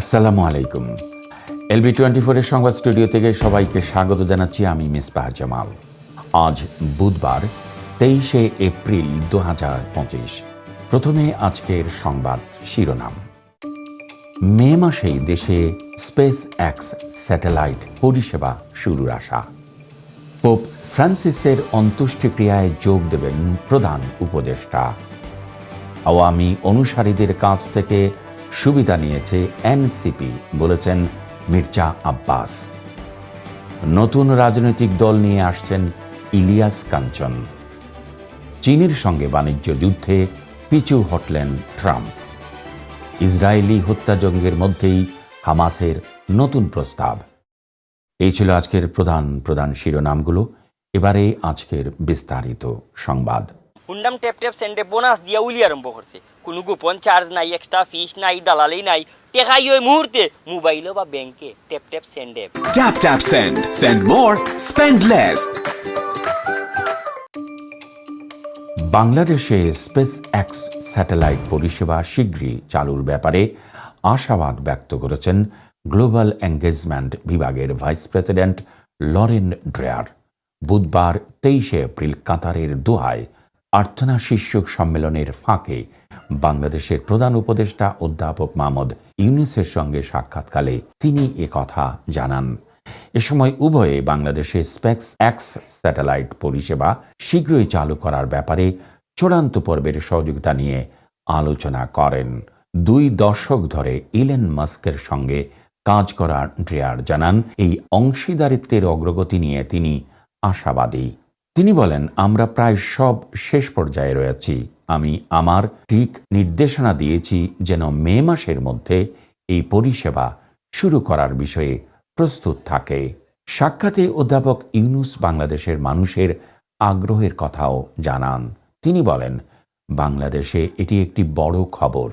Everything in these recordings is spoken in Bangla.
আসসালামু আলাইকুম। এলবি টোয়েন্টি ফোরের সংবাদ স্টুডিও থেকে সবাইকে স্বাগত জানাচ্ছি আমি মিসবাহ জামাল। আজ বুধবার, তেইশে এপ্রিল দু হাজার পঁচিশ। প্রথমে আজকের সংবাদ শিরোনাম। মে মাসেই দেশে স্পেস এক্স স্যাটেলাইট পরিষেবা শুরুর আশা। পোপ ফ্রান্সিসের অন্ত্যেষ্টিক্রিয়ায় যোগ দেবেন প্রধান উপদেষ্টা। আওয়ামী অনুসারীদের কাছ থেকে সুবিধা নিয়েছে এনসিপি, বলেছেন মির্জা আব্বাস। নতুন রাজনৈতিক দল নিয়ে আসছেন ইলিয়াস কাঞ্চন। চীনের সঙ্গে বাণিজ্য যুদ্ধে পিছু হটলেন ট্রাম্প। ইসরায়েলি হত্যাযজ্ঞের মধ্যেই হামাসের নতুন প্রস্তাব। এই ছিল আজকের প্রধান প্রধান শিরোনামগুলো। এবারে আজকের বিস্তারিত সংবাদ। হুন্ডাম ট্যাপ ট্যাপ সেন্ডে বোনাস দিয়া উলি আরম্ভ করছে কোনো গোপন চার্জ নাই এক্সট্রা ফিস নাই দালালি নাই টেকাই ওই মুহূর্তে মোবাইলও বা ব্যাংকে ট্যাপ ট্যাপ সেন্ডে Tap tap send. Send more, spend less. বাংলাদেশে স্পেস এক্স স্যাটেলাইট পরিষেবা শীঘ্রই চালুর ব্যাপারে আশাবাদ ব্যক্ত করেছেন গ্লোবাল এঙ্গেজমেন্ট বিভাগের ভাইস প্রেসিডেন্ট লরেন ড্রেয়ার বুধবার তেইশে এপ্রিল কাতারের দোহায় আর্থনা শীর্ষক সম্মেলনের ফাঁকে বাংলাদেশের প্রধান উপদেষ্টা অধ্যাপক মাহমুদ ইউনুসের সঙ্গে সাক্ষাৎকালে তিনি কথা জানান। এ সময় উভয়ে বাংলাদেশে স্পেক্স এক্স স্যাটেলাইট পরিষেবা শীঘ্রই চালু করার ব্যাপারে চূড়ান্ত পর্বের সহযোগিতা নিয়ে আলোচনা করেন। দুই দশক ধরে ইলেন মাস্কের সঙ্গে কাজ করা ড্রেয়ার জানান, এই অংশীদারিত্বের অগ্রগতি নিয়ে তিনি আশাবাদী। তিনি বলেন, আমরা প্রায় সব শেষ পর্যায়ে রয়েছি। আমি আমার ঠিক নির্দেশনা দিয়েছি যেন মে মাসের মধ্যে এই পরিষেবা শুরু করার বিষয়ে প্রস্তুত থাকে। সাক্ষাতে অধ্যাপক ইউনুস বাংলাদেশের মানুষের আগ্রহের কথাও জানান। তিনি বলেন, বাংলাদেশে এটি একটি বড় খবর।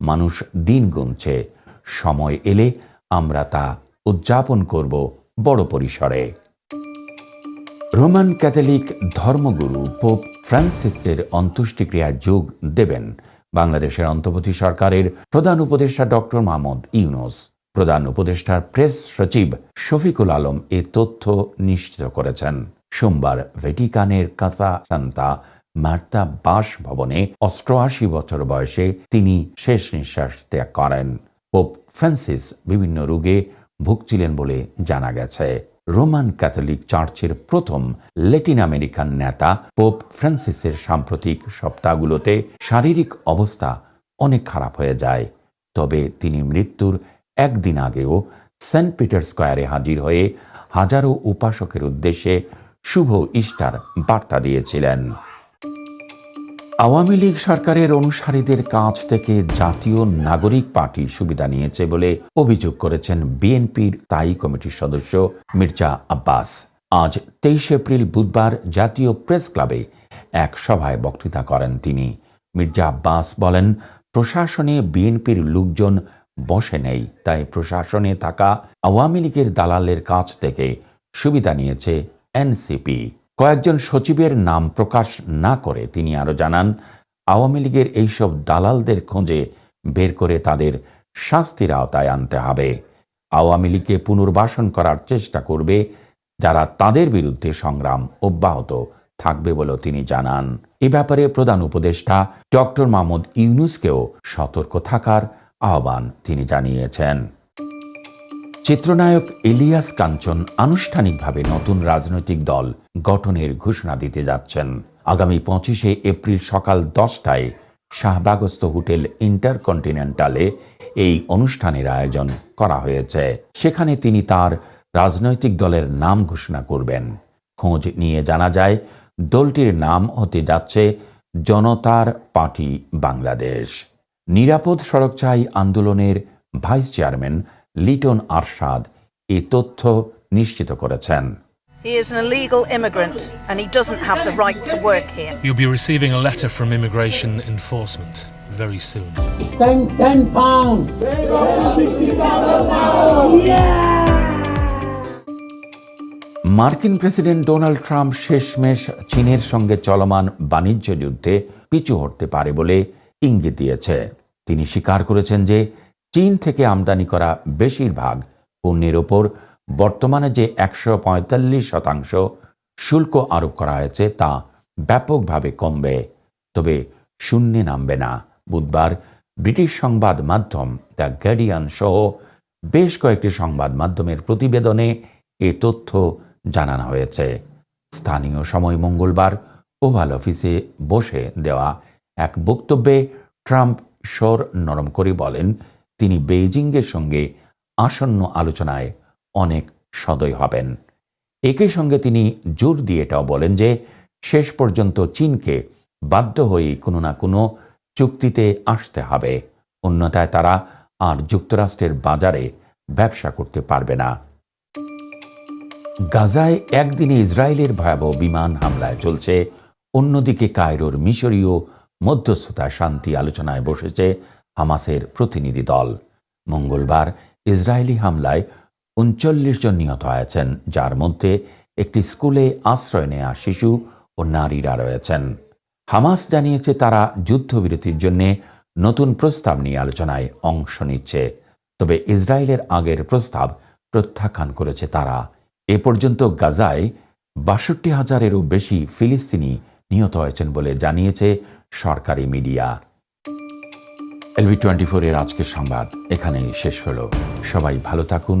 মানুষ দিন গুনছে। সময় এলে আমরা তা উদযাপন করব বড় পরিসরে। রোমান ক্যাথলিক ধর্মগুরু পোপ ফ্রান্সিসের অন্ত্যেষ্টিক্রিয়ায় যোগ দেবেন বাংলাদেশের অন্তর্বর্তী সরকারের প্রধান উপদেষ্টা ডক্টর মাহমুদ ইউনুস। প্রধান উপদেষ্টার প্রেস সচিব শফিকুল আলম এ তথ্য নিশ্চিত করেছেন। সোমবার ভ্যাটিকানের কাসা সান্তা মার্তা বাস ভবনে অষ্টআশি বছর বয়সে তিনি শেষ নিঃশ্বাস ত্যাগ করেন। পোপ ফ্রান্সিস বিভিন্ন রোগে ভুগছিলেন বলে জানা গেছে। রোমান ক্যাথলিক চার্চের প্রথম ল্যাটিন আমেরিকান নেতা পোপ ফ্রান্সিসের সাম্প্রতিক সপ্তাহগুলোতে শারীরিক অবস্থা অনেক খারাপ হয়ে যায়। তবে তিনি মৃত্যুর একদিন আগেও সেন্ট পিটার স্কোয়ারে হাজির হয়ে হাজারো উপাসকের উদ্দেশ্যে শুভ ইস্টার বার্তা দিয়েছিলেন। আওয়ামী লীগ সরকারের অনুসারীদের কাছ থেকে জাতীয় নাগরিক পার্টি সুবিধা নিয়েছে বলে অভিযোগ করেছেন বিএনপির স্থায়ী কমিটির সদস্য মির্জা আব্বাস। আজ তেইশ এপ্রিল বুধবার জাতীয় প্রেস ক্লাবে এক সভায় বক্তৃতা করেন তিনি। মির্জা আব্বাস বলেন, প্রশাসনে বিএনপির লোকজন বসে নেই, তাই প্রশাসনে থাকা আওয়ামী লীগের দালালের কাছ থেকে সুবিধা নিয়েছে এনসিপি। কয়েকজন সচিবের নাম প্রকাশ না করে তিনি আরও জানান, আওয়ামী লীগের এইসব দালালদের খোঁজে বের করে তাদের শাস্তির আওতায় আনতে হবে। আওয়ামী লীগকে পুনর্বাসন করার চেষ্টা করবে, যারা তাদের বিরুদ্ধে সংগ্রাম অব্যাহত থাকবে বলেও তিনি জানান। এ ব্যাপারে প্রধান উপদেষ্টা ডক্টর মাহমুদ ইউনুসকেও সতর্ক থাকার আহ্বান তিনি জানিয়েছেন। চিত্রনায়ক ইলিয়াস কাঞ্চন আনুষ্ঠানিকভাবে নতুন রাজনৈতিক দল গঠনের ঘোষণা দিতে যাচ্ছেন। আগামী পঁচিশে এপ্রিল সকাল দশটায় শাহবাগস্থ হোটেল ইন্টারকন্টিনেন্টালে এই অনুষ্ঠানের আয়োজন করা হয়েছে। সেখানে তিনি তার রাজনৈতিক দলের নাম ঘোষণা করবেন। খোঁজ নিয়ে জানা যায়, দলটির নাম হতে যাচ্ছে জনতার পার্টি বাংলাদেশ। নিরাপদ সড়ক চাই আন্দোলনের ভাইস চেয়ারম্যান লিটন আরশাদ এ তথ্য নিশ্চিত করেছেন। He is an illegal immigrant and he doesn't have the right to work here. You'll be receiving a letter from immigration enforcement very soon. ten, ten pounds. মার্কিন প্রেসিডেন্ট ডোনাল্ড ট্রাম্প শেষমেশ চীনের সঙ্গে চলমান বাণিজ্য যুদ্ধে পিছু হটতে পারে বলে ইঙ্গিত দিয়েছে তিনি স্বীকার করেছেন যে চীন থেকে আমদানি করা বেশিরভাগ পণ্যের ওপর বর্তমানে যে একশো পঁয়তাল্লিশ শতাংশ শুল্ক আরোপ করা হয়েছে তা ব্যাপকভাবে কমবে, তবে শূন্যে নামবে না। বুধবার ব্রিটিশ সংবাদ মাধ্যম দ্য গার্ডিয়ান সহ বেশ কয়েকটি সংবাদ মাধ্যমের প্রতিবেদনে এ তথ্য জানানো হয়েছে। স্থানীয় সময় মঙ্গলবার ওভাল অফিসে বসে দেওয়া এক বক্তব্যে ট্রাম্প স্বর নরম করে বলেন, তিনি বেইজিংয়ের সঙ্গে আসন্ন আলোচনায় অনেক সদয় হবেন। একই সঙ্গে তিনি জোর দিয়ে এটাও বলেন যে, শেষ পর্যন্ত চীনকে বাধ্য হয়ে কোনো না কোনো চুক্তিতে আসতে হবে। অন্যথায় তারা আর যুক্তরাষ্ট্রের বাজারে ব্যবসা করতে পারবে না। গাজায় একদিনে ইসরায়েলের ভয়াবহ বিমান হামলায় চলছে। অন্যদিকে কায়রোর মিশরীয় মধ্যস্থতায় শান্তি আলোচনায় বসেছে হামাসের প্রতিনিধি দল। মঙ্গলবার ইসরায়েলি হামলায় উনচল্লিশ জন নিহত হয়েছেন, যার মধ্যে একটি স্কুলে আশ্রয় নেয়া শিশু ও নারীরা রয়েছেন। হামাস জানিয়েছে তারা যুদ্ধবিরতির জন্য নতুন প্রস্তাব নিয়ে আলোচনায় অংশ নিচ্ছে। তবে ইসরায়েলের আগের প্রস্তাব প্রত্যাখ্যান করেছে তারা। এ পর্যন্ত গাজায় বাষট্টি হাজারেরও বেশি ফিলিস্তিনি নিহত হয়েছেন বলে জানিয়েছে সরকারি মিডিয়া। এলবি টোয়েন্টি ফোরের আজকের সংবাদ এখানেই শেষ হলো। সবাই ভালো থাকুন